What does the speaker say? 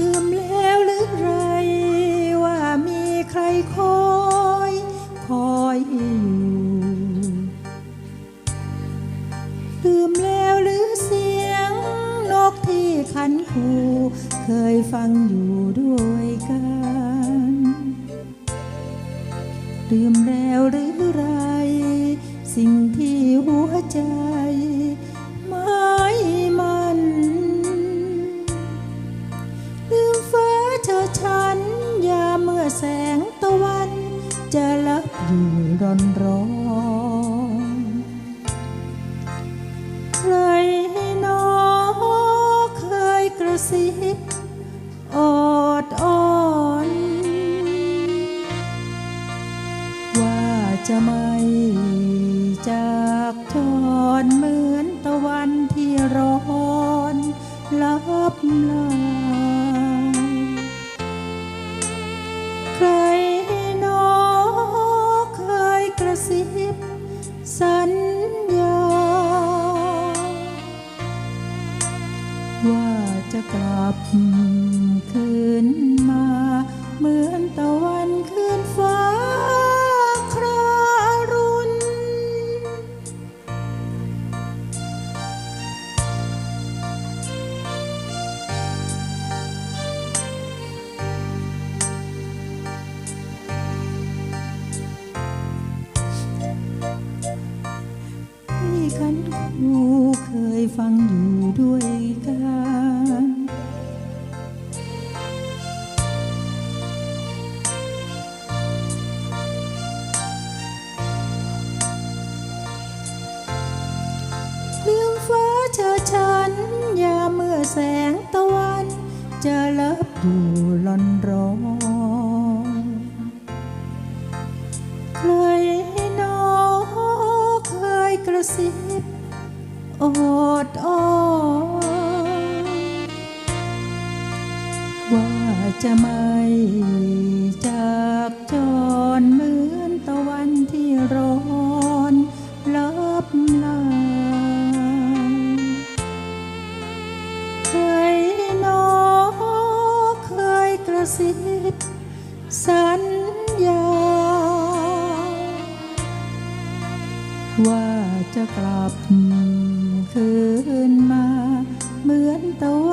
ลืมแล้วหรือไร ว่ามีใครคอย คอยอยู่ลืมแล้วหรือเสียงนกที่ขันคูเคยฟังอยู่ด้วยกันลืมแล้วหรือไร สิ่งที่หัวใจ จะลับอยู่ร้อนร้อนใครนอเคยกระซิบออดอ้อนว่าจะไม่จากทอนเหมือนตะวันที่ร้อนลับลา ว่าจะกลับคืนมา เหมือนตะวันคืนฟ้าครารุณที่ขันคู่เคยฟัง ธอฉันยามเมื่อแสงตะวันจะลับอยู่ลอนร้อนเคยหนอเคยกระซิบโอดอ้อว่าจะไม่จากจรเหมือนตะวัน ระซิบสัญญา ว่าจะกลับคืนมาเหมือนตะว